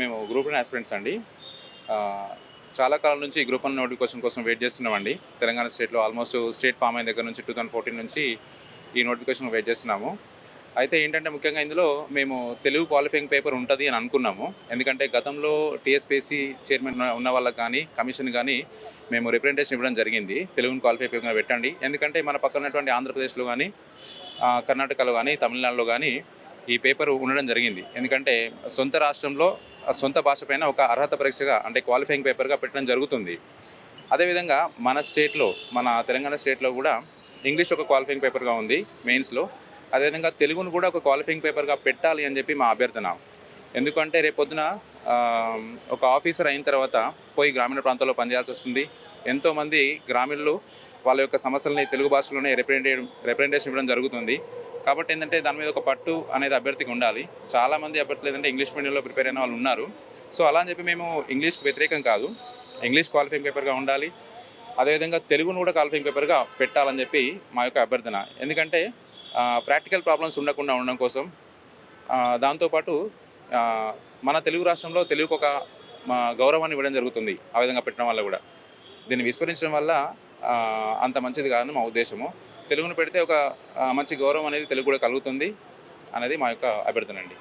మేము group one aspirants అండి. చాలా కాలం నుంచి గ్రూప్ వన్ నోటిఫికేషన్ కోసం వెయిట్ చేస్తున్నామండి. తెలంగాణ స్టేట్లో ఆల్మోస్ట్ స్టేట్ ఫామ్ అయిన దగ్గర నుంచి టూ థౌసండ్ ఫోర్టీన్ నుంచి ఈ నోటిఫికేషన్ వెయిట్ చేస్తున్నాము. అయితే ఏంటంటే ముఖ్యంగా ఇందులో మేము తెలుగు క్వాలిఫైయింగ్ పేపర్ ఉంటుంది అని అనుకున్నాము. ఎందుకంటే గతంలో టీఎస్పీసీ చైర్మన్ ఉన్న- వాళ్ళకి కానీ కమిషన్ కానీ మేము రిప్రజెంటేషన్ ఇవ్వడం జరిగింది. తెలుగుని క్వాలిఫై పేపర్ పెట్టండి. ఎందుకంటే మన పక్కన ఉన్నటువంటి ఆంధ్రప్రదేశ్లో కానీ కర్ణాటకలో కానీ తమిళనాడులో కానీ ఈ పేపర్ ఉండడం జరిగింది. ఎందుకంటే సొంత రాష్ట్రంలో సొంత భాష పైన ఒక అర్హత పరీక్షగా అంటే క్వాలిఫైయింగ్ పేపర్గా పెట్టడం జరుగుతుంది. అదేవిధంగా మన స్టేట్లో మన తెలంగాణ స్టేట్లో కూడా ఇంగ్లీష్ ఒక క్వాలిఫైయింగ్ పేపర్గా ఉంది మెయిన్స్లో. అదేవిధంగా తెలుగును కూడా ఒక క్వాలిఫైయింగ్ పేపర్గా పెట్టాలి అని చెప్పి మా అభ్యర్థన. ఎందుకంటే రేపొద్దున ఒక ఆఫీసర్ అయిన తర్వాత పోయి గ్రామీణ ప్రాంతాల్లో పనిచేయాల్సి వస్తుంది. ఎంతోమంది గ్రామీణులు వాళ్ళ యొక్క సమస్యలని తెలుగు భాషలోనే రిప్రజెంటే రిప్రజెంటేషన్ ఇవ్వడం జరుగుతుంది. కాబట్టి ఏంటంటే దాని మీద ఒక పట్టు అనేది అభ్యర్థికి ఉండాలి. చాలామంది అభ్యర్థులు ఏంటంటే ఇంగ్లీష్ మీడియంలో ప్రిపేర్ అయిన వాళ్ళు ఉన్నారు. సో అలా అని చెప్పి మేము ఇంగ్లీష్కి వ్యతిరేకం కాదు. ఇంగ్లీష్ క్వాలిఫైయింగ్ పేపర్గా ఉండాలి. అదేవిధంగా తెలుగును కూడా క్వాలిఫైయింగ్ పేపర్గా పెట్టాలని చెప్పి మా యొక్క అభ్యర్థన. ఎందుకంటే ప్రాక్టికల్ ప్రాబ్లమ్స్ ఉండకుండా ఉండడం కోసం దాంతోపాటు మన తెలుగు రాష్ట్రంలో తెలుగుకు ఒక మా గౌరవాన్ని ఇవ్వడం జరుగుతుంది ఆ విధంగా పెట్టడం వల్ల కూడా. దీన్ని విస్మరించడం వల్ల అంత మంచిది కాదని మా ఉద్దేశము. తెలుగును పెడితే ఒక మంచి గౌరవం అనేది తెలుగు కూడా కలుగుతుంది అనేది మా యొక్క అభ్యర్థన అండి.